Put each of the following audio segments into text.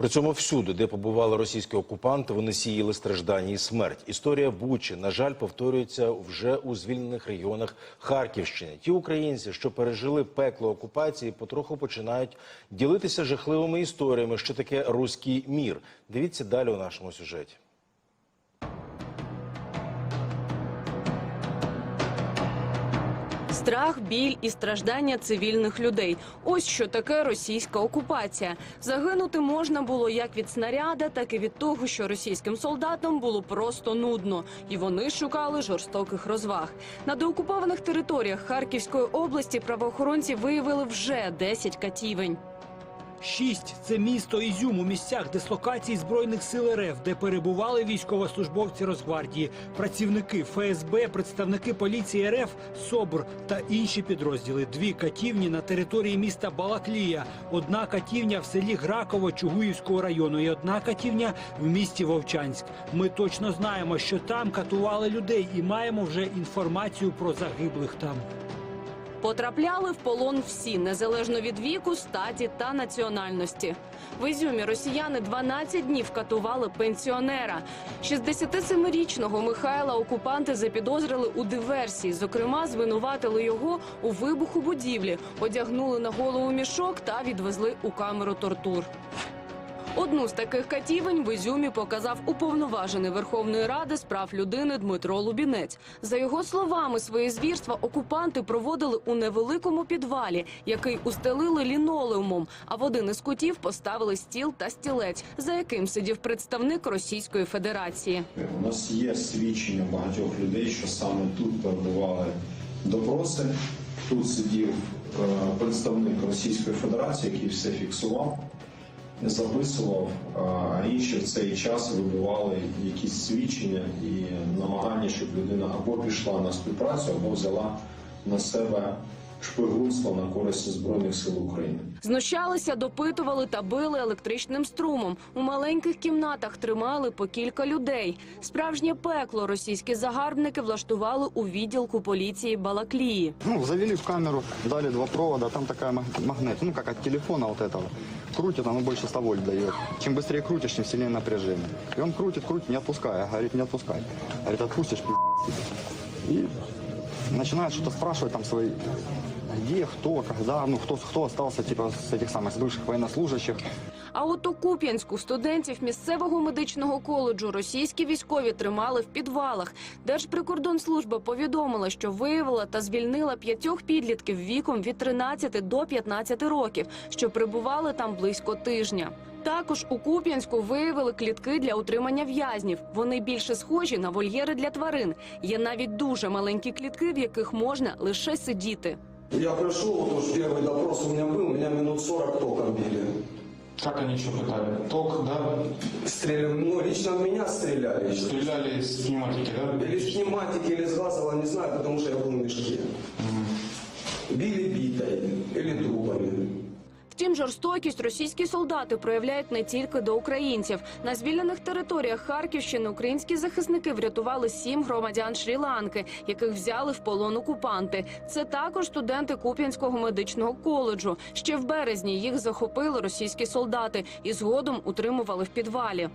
При цьому всюди, де побували російські окупанти, вони сіяли страждання і смерть. Історія Бучі, на жаль, повторюється вже у звільнених регіонах Харківщини. Ті українці, що пережили пекло окупації, потроху починають ділитися жахливими історіями, що таке руський мір. Дивіться далі у нашому сюжеті. Страх, біль і страждання цивільних людей. Ось що таке російська окупація. Загинути можна було як від снаряда, так і від того, що російським солдатам було просто нудно, і вони шукали жорстоких розваг. На деокупованих територіях Харківської області правоохоронці виявили вже 10 катівень. Шість це місто Ізюм у місцях дислокації збройних сил РФ, де перебували військовослужбовці Росгвардії, працівники ФСБ, представники поліції РФ, СОБР та інші підрозділи. Дві катівні на території міста Балаклія, одна катівня в селі Граково Чугуївського району і одна катівня в місті Вовчанськ. Ми точно знаємо, що там катували людей і маємо вже інформацію про загиблих там. Потрапляли в полон всі, незалежно від віку, статі та національності. В Ізюмі росіяни 12 днів катували пенсіонера. 67-річного Михайла окупанти запідозрили у диверсії. Зокрема, звинуватили його у вибуху будівлі, одягнули на голову мішок та відвезли у камеру тортур. Одну з таких катівень в Ізюмі показав уповноважений Верховної Ради з прав людини Дмитро Лубінець. За його словами, свої звірства окупанти проводили у невеликому підвалі, який устелили лінолеумом. А в один із кутів поставили стіл та стілець, за яким сидів представник Російської Федерації. У нас є свідчення багатьох людей, що саме тут перебували допроси. Тут сидів е, представник Російської Федерації, який все фіксував, записував, а інші в цей час вибивали якісь свідчення і намагання, щоб людина або пішла на співпрацю, або взяла на себе шпигунство на користь Збройних сил України. Знущалися, допитували та били електричним струмом. У маленьких кімнатах тримали по кілька людей. Справжнє пекло російські загарбники влаштували у відділку поліції Балаклії. Ну, завели в камеру, дали два провода, там такая маг- магнит, ну, как от телефона вот этого. Крутит, оно больше 100 вольт дает. Чем быстрее крутишь, тем сильнее напряжение. И он крутит, крутит, не отпуская. Говорит, не отпускай. Говорит, отпустишь, пи***. И начинает что-то спрашивать там свои, где, кто, когда, ну, кто, кто остался, типа, с этих самых, с бывших военнослужащих. А от у Куп'янську студентів місцевого медичного коледжу російські військові тримали в підвалах. Держприкордонслужба повідомила, що виявила та звільнила п'ятьох підлітків віком від 13 до 15 років, що прибували там близько тижня. Також у Куп'янську виявили клітки для утримання в'язнів. Вони більше схожі на вольєри для тварин. Є навіть дуже маленькі клітки, в яких можна лише сидіти. Я пришел, вот уж первый допрос у меня был, меня минут 40 током били. Как они что пытали? Ток, да? Стреляли, ну, лично в меня стреляли. Стреляли из пневматики, да? Или с пневматики, или с газового, не знаю, потому что я был в мешке. Били битой или трупами. Втім, жорстокість російські солдати проявляють не тільки до українців. На звільнених територіях Харківщини українські захисники врятували сім громадян Шрі-Ланки, яких взяли в полон окупанти. Це також студенти Куп'янського медичного коледжу. Ще в березні їх захопили російські солдати і згодом утримували в підвалі.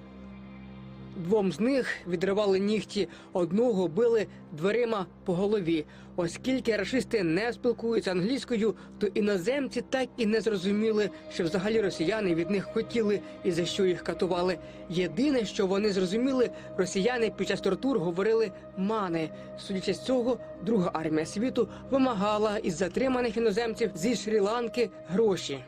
Двом з них відривали нігті, одного били дверима по голові. Оскільки рашисти не спілкуються англійською, то іноземці так і не зрозуміли, що взагалі росіяни від них хотіли і за що їх катували. Єдине, що вони зрозуміли, росіяни під час тортур говорили мани. Судячи з цього, друга армія світу вимагала із затриманих іноземців зі Шрі-Ланки гроші.